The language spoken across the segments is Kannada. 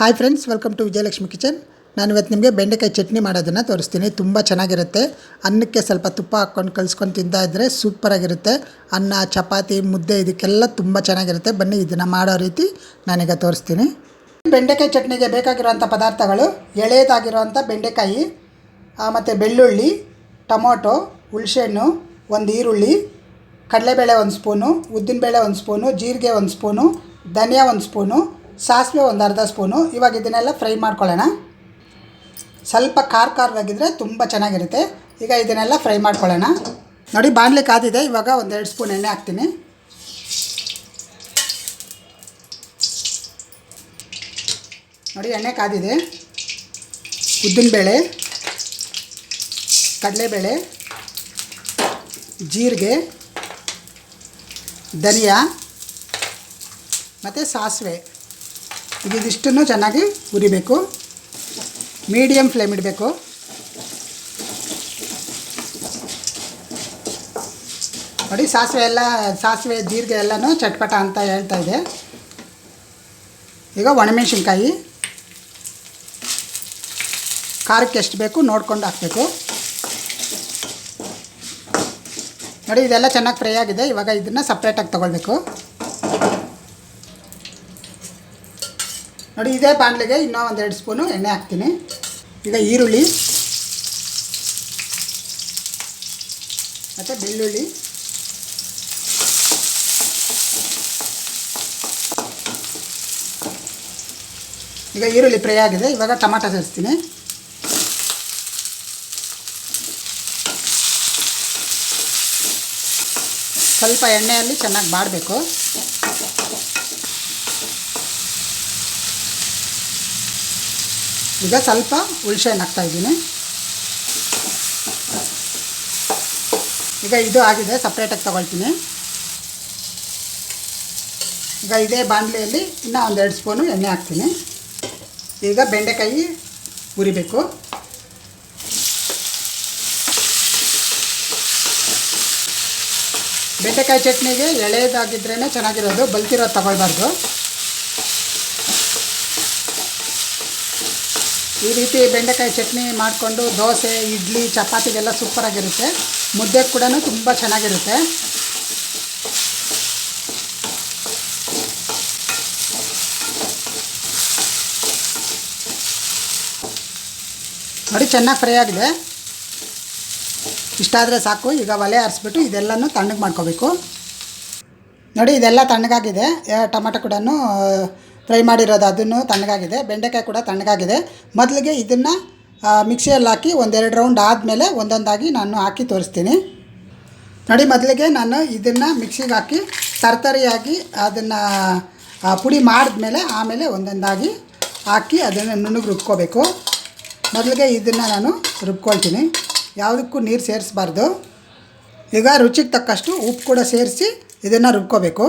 Hi friends welcome to Vijayalakshmi kitchen ನಾನು ಇವತ್ತು ನಿಮಗೆ ಬೆಂಡೆಕಾಯಿ ಚಟ್ನಿ ಮಾಡೋದನ್ನು ತೋರಿಸ್ತೀನಿ. ತುಂಬ ಚೆನ್ನಾಗಿರುತ್ತೆ. ಅನ್ನಕ್ಕೆ ಸ್ವಲ್ಪ ತುಪ್ಪ ಹಾಕ್ಕೊಂಡು ಕಲಿಸ್ಕೊಂಡು ತಿಂತಾ ಇದ್ದರೆ ಸೂಪರಾಗಿರುತ್ತೆ ಅನ್ನ, ಚಪಾತಿ, ಮುದ್ದೆ ಇದಕ್ಕೆಲ್ಲ ತುಂಬ ಚೆನ್ನಾಗಿರುತ್ತೆ. ಬನ್ನಿ ಇದನ್ನು ಮಾಡೋ ರೀತಿ ನಾನೀಗ ತೋರಿಸ್ತೀನಿ. ಬೆಂಡೆಕಾಯಿ ಚಟ್ನಿಗೆ ಬೇಕಾಗಿರುವಂಥ ಪದಾರ್ಥಗಳು ಎಳೆಯದಾಗಿರುವಂಥ ಬೆಂಡೆಕಾಯಿ ಮತ್ತು ಬೆಳ್ಳುಳ್ಳಿ, ಟೊಮೊಟೊ ಹುಳ್ಸೆಹಣ್ಣು ಒಂದು ಈರುಳ್ಳಿ, ಕಡಲೆಬೇಳೆ ಒಂದು ಸ್ಪೂನು, ಉದ್ದಿನಬೇಳೆ ಒಂದು ಸ್ಪೂನು, ಜೀರಿಗೆ ಒಂದು ಸ್ಪೂನು, ಧನಿಯಾ ಒಂದು ಸ್ಪೂನು ಸಾಸಿವೆ ಒಂದು ಅರ್ಧ ಸ್ಪೂನು. ಇವಾಗ ಇದನ್ನೆಲ್ಲ ಫ್ರೈ ಮಾಡ್ಕೊಳ್ಳೋಣ. ಸ್ವಲ್ಪ ಖಾರ ಖಾರವಾಗಿದ್ದರೆ ತುಂಬ ಚೆನ್ನಾಗಿರುತ್ತೆ. ಈಗ ಇದನ್ನೆಲ್ಲ ಫ್ರೈ ಮಾಡ್ಕೊಳ್ಳೋಣ. ನೋಡಿ, ಬಾಣಲೆ ಕಾದಿದೆ. ಇವಾಗ ಒಂದೆರಡು ಸ್ಪೂನ್ ಎಣ್ಣೆ ಹಾಕ್ತೀನಿ. ನೋಡಿ, ಎಣ್ಣೆ ಕಾದಿದೆ. ಉದ್ದಿನಬೇಳೆ, ಕಡಲೆಬೇಳೆ, ಜೀರಿಗೆ, ಧನಿಯಾ, ಮತ್ತು ಸಾಸಿವೆ. ಇದಿಷ್ಟನ್ನು ಚೆನ್ನಾಗಿ ಉರಿಬೇಕು ಮೀಡಿಯಮ್ ಫ್ಲೇಮ್ ಇಡಬೇಕು. ನೋಡಿ, ಸಾಸಿವೆ ಎಲ್ಲ, ಸಾಸಿವೆ ಜೀರಿಗೆ ಎಲ್ಲನೂ ಚಟ್ಪಟ ಅಂತ ಹೇಳ್ತಾ ಇದೆ. ಈಗ ಒಣಮೆಣ್ಸಿನ್ಕಾಯಿ. ಖಾರಕ್ಕೆ ಎಷ್ಟು ಬೇಕು ನೋಡ್ಕೊಂಡು ಹಾಕಬೇಕು. ನೋಡಿ, ಇದೆಲ್ಲ ಚೆನ್ನಾಗಿ ಫ್ರೈ ಆಗಿದೆ. ಇವಾಗ ಇದನ್ನು ಸಪ್ರೇಟಾಗಿ ತೊಗೊಳ್ಬೇಕು. ನೋಡಿ ಇದೇ ಬಾಣಲೆಗೆ ಇನ್ನೂ ಒಂದೆರಡು ಸ್ಪೂನು ಎಣ್ಣೆ ಹಾಕ್ತೀನಿ. ಈಗ ಈರುಳ್ಳಿ, ಮತ್ತು ಬೆಳ್ಳುಳ್ಳಿ. ಈಗ ಈರುಳ್ಳಿ ಫ್ರೈ ಆಗಿದೆ, ಇವಾಗ ಟೊಮಾಟೊ ಸೇರಿಸ್ತೀನಿ. ಸ್ವಲ್ಪ ಎಣ್ಣೆಯಲ್ಲಿ ಚೆನ್ನಾಗಿ ಬಾಡಬೇಕು ಈಗ ಸ್ವಲ್ಪ ಹುಳ್ಸೆಹಣ್ಣು ಹಾಕ್ತಾ ಇದ್ದೀನಿ. ಈಗ ಇದು ಆಗಿದೆ ಸಪ್ರೇಟಾಗಿ ತೊಗೊಳ್ತೀನಿ. ಈಗ ಇದೇ ಬಾಣಲೆಯಲ್ಲಿ ಇನ್ನೂ ಒಂದೆರಡು ಸ್ಪೂನು ಎಣ್ಣೆ ಹಾಕ್ತೀನಿ. ಈಗ ಬೆಂಡೆಕಾಯಿ ಹುರಿಬೇಕು. ಬೆಂಡೆಕಾಯಿ ಚಟ್ನಿಗೆ ಎಳೆಯದಾಗಿದ್ರೇ ಚೆನ್ನಾಗಿರೋದು ಬಲ್ತಿರೋದು ತಗೊಳ್ಬಾರ್ದು. ಈ ರೀತಿ ಬೆಂಡೆಕಾಯಿ ಚಟ್ನಿ ಮಾಡಿಕೊಂಡು ದೋಸೆ, ಇಡ್ಲಿ, ಚಪಾತಿಗೆಲ್ಲ ಸೂಪರಾಗಿರುತ್ತೆ ಮುದ್ದೆ ಕೂಡ ತುಂಬ ಚೆನ್ನಾಗಿರುತ್ತೆ. ನೋಡಿ, ಚೆನ್ನಾಗಿ ಫ್ರೈ ಆಗಿದೆ. ಇಷ್ಟಾದರೆ ಸಾಕು. ಈಗ ಒಲೆ ಆರಿಸ್ಬಿಟ್ಟು ಇದೆಲ್ಲನೂ ತಣ್ಣಗೆ ಮಾಡ್ಕೋಬೇಕು. ನೋಡಿ, ಇದೆಲ್ಲ ತಣ್ಣಗಾಗಿದೆ. ಟೊಮೆಟೊ ಕೂಡ ಫ್ರೈ ಮಾಡಿರೋದು ಅದನ್ನು ತಣ್ಣಗಾಗಿದೆ. ಬೆಂಡೆಕಾಯಿ ಕೂಡ ತಣ್ಣಗಾಗಿದೆ. ಮೊದಲಿಗೆ ಇದನ್ನು ಮಿಕ್ಸಿಯಲ್ಲಿ ಹಾಕಿ ಒಂದೆರಡು ರೌಂಡ್ ಆದಮೇಲೆ ಒಂದೊಂದಾಗಿ ನಾನು ಹಾಕಿ ತೋರಿಸ್ತೀನಿ. ನೋಡಿ, ಮೊದಲಿಗೆ ನಾನು ಇದನ್ನು ಮಿಕ್ಸಿಗೆ ಹಾಕಿ ತರತರಿಯಾಗಿ ಅದನ್ನು ಪುಡಿ ಮಾಡಿದ್ಮೇಲೆ ಆಮೇಲೆ ಒಂದೊಂದಾಗಿ ಹಾಕಿ ಅದನ್ನು ನುಣ್ಣಗೆ ರುಬ್ಕೋಬೇಕು. ಮೊದಲಿಗೆ ಇದನ್ನು ನಾನು ರುಬ್ಕೊಳ್ತೀನಿ. ಯಾವುದಕ್ಕೂ ನೀರು ಸೇರಿಸ್ಬಾರ್ದು. ಈಗ ರುಚಿಗೆ ತಕ್ಕಷ್ಟು ಉಪ್ಪು ಕೂಡ ಸೇರಿಸಿ ಇದನ್ನು ರುಬ್ಕೋಬೇಕು.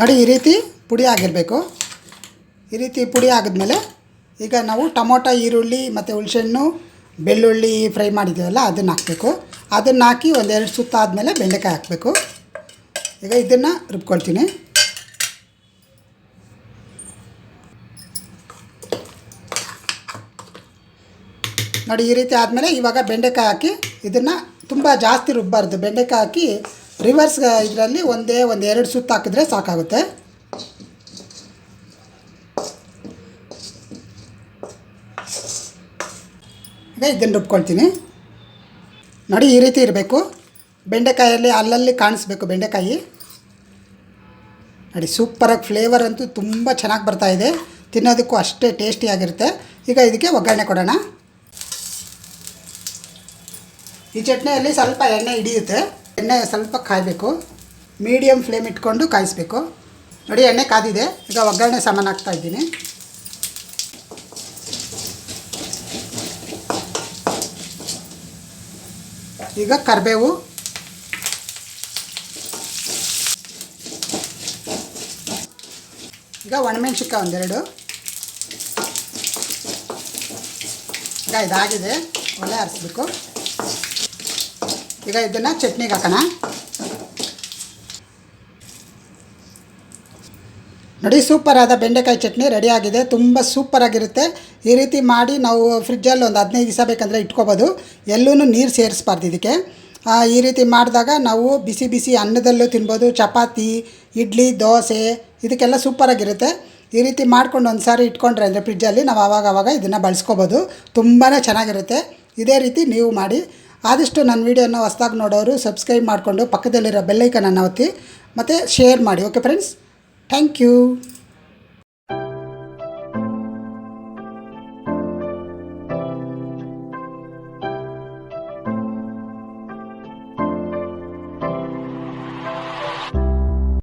ನೋಡಿ, ಈ ರೀತಿ ಪುಡಿ ಆಗಿರಬೇಕು. ಈ ರೀತಿ ಪುಡಿ ಆಗಿದ್ಮೇಲೆ ಈಗ ನಾವು ಟೊಮೊಟೊ, ಈರುಳ್ಳಿ ಮತ್ತು ಹುಣ್ಸೆಹಣ್ಣು ಬೆಳ್ಳುಳ್ಳಿ ಫ್ರೈ ಮಾಡಿದ್ದೀವಲ್ಲ ಅದನ್ನು ಹಾಕಬೇಕು. ಅದನ್ನು ಹಾಕಿ ಒಂದೆರಡು ಸುತ್ತ ಆದಮೇಲೆ ಬೆಂಡೆಕಾಯಿ ಹಾಕಬೇಕು. ಈಗ ಇದನ್ನು ರುಬ್ಕೊಳ್ತೀನಿ. ನೋಡಿ ಈ ರೀತಿ ಆದಮೇಲೆ ಇವಾಗ ಬೆಂಡೆಕಾಯಿ ಹಾಕಿ ಇದನ್ನು ತುಂಬ ಜಾಸ್ತಿ ರುಬ್ಬಾರ್ದು. ಬೆಂಡೆಕಾಯಿ ಹಾಕಿ ರಿವರ್ಸ್ ಇದರಲ್ಲಿ ಒಂದೇ ಒಂದು ಎರಡು ಸುತ್ತು ಹಾಕಿದ್ರೆ ಸಾಕಾಗುತ್ತೆ. ಈಗ ಇದನ್ನು ರುಬ್ಕೊಳ್ತೀನಿ. ನೋಡಿ ಈ ರೀತಿ ಇರಬೇಕು. ಬೆಂಡೆಕಾಯಲ್ಲಿ ಅಲ್ಲಲ್ಲಿ ಕಾಣಿಸ್ಬೇಕು ಬೆಂಡೆಕಾಯಿ. ನೋಡಿ ಸೂಪರಾಗಿ ಫ್ಲೇವರ್ ಅಂತೂ ತುಂಬ ಚೆನ್ನಾಗಿ ಬರ್ತಾಯಿದೆ ತಿನ್ನೋದಕ್ಕೂ ಅಷ್ಟೇ ಟೇಸ್ಟಿಯಾಗಿರುತ್ತೆ ಈಗ ಇದಕ್ಕೆ ಒಗ್ಗರಣೆ ಕೊಡೋಣ. ಈ ಚಟ್ನಿಯಲ್ಲಿ ಸ್ವಲ್ಪ ಎಣ್ಣೆ ಹಿಡಿಯುತ್ತೆ. ಎಣ್ಣೆ ಸ್ವಲ್ಪ ಕಾಯಬೇಕು. ಮೀಡಿಯಮ್ ಫ್ಲೇಮ್ ಇಟ್ಕೊಂಡು ಕಾಯಿಸ್ಬೇಕು. ನೋಡಿ ಎಣ್ಣೆ ಕಾದಿದೆ. ಈಗ ಒಗ್ಗರಣೆ ಸಾಮಾನು ಹಾಕ್ತಾ ಈಗ ಕರಿಬೇವು. ಈಗ ಒಣಮೆಣ್ಸಿಕಾಯಿ ಒಂದೆರಡು. ಈಗ ಇದಾಗಿದೆ ಒಳ್ಳೆ ಹರಿಸ್ಬೇಕು ಈಗ ಇದನ್ನು ಚಟ್ನಿಗೆ ಹಾಕೋಣ. ನೋಡಿ ಸೂಪರ್ ಆದ ಬೆಂಡೆಕಾಯಿ ಚಟ್ನಿ ರೆಡಿ ಆಗಿದೆ. ತುಂಬ ಸೂಪರ್ ಆಗಿರುತ್ತೆ. ಈ ರೀತಿ ಮಾಡಿ ನಾವು ಫ್ರಿಜ್ಜಲ್ಲಿ ಒಂದು ಹದಿನೈದು ದಿವಸ ಬೇಕಂದರೆ ಇಟ್ಕೋಬೋದು. ಎಲ್ಲೂ ನೀರು ಸೇರಿಸ್ಬಾರ್ದು ಇದಕ್ಕೆ. ಈ ರೀತಿ ಮಾಡಿದಾಗ ನಾವು ಬಿಸಿ ಬಿಸಿ ಅನ್ನದಲ್ಲೂ ತಿನ್ಬೋದು. ಚಪಾತಿ, ಇಡ್ಲಿ, ದೋಸೆ, ಇದಕ್ಕೆಲ್ಲ ಸೂಪರಾಗಿರುತ್ತೆ ಈ ರೀತಿ ಮಾಡ್ಕೊಂಡು ಒಂದು ಸಾರಿ ಇಟ್ಕೊಂಡ್ರೆ ಅಂದರೆ ಫ್ರಿಜ್ಜಲ್ಲಿ ನಾವು ಆವಾಗವಾಗ ಆವಾಗ ಇದನ್ನು ಬಳಸ್ಕೋಬೋದು. ತುಂಬಾ ಚೆನ್ನಾಗಿರುತ್ತೆ. ಇದೇ ರೀತಿ ನೀವು ಮಾಡಿ. ಆದಷ್ಟು ನನ್ನ ವೀಡಿಯೋನ ಹೊಸ್ದಾಗಿ ನೋಡೋರು ಸಬ್ಸ್ಕ್ರೈಬ್ ಮಾಡಿಕೊಂಡು ಪಕ್ಕದಲ್ಲಿರೋ ಬೆಲ್ಲೈಕನನ್ನು ಒತ್ತಿ. ಮತ್ತು ಶೇರ್ ಮಾಡಿ ಓಕೆ ಫ್ರೆಂಡ್ಸ್ Thank you.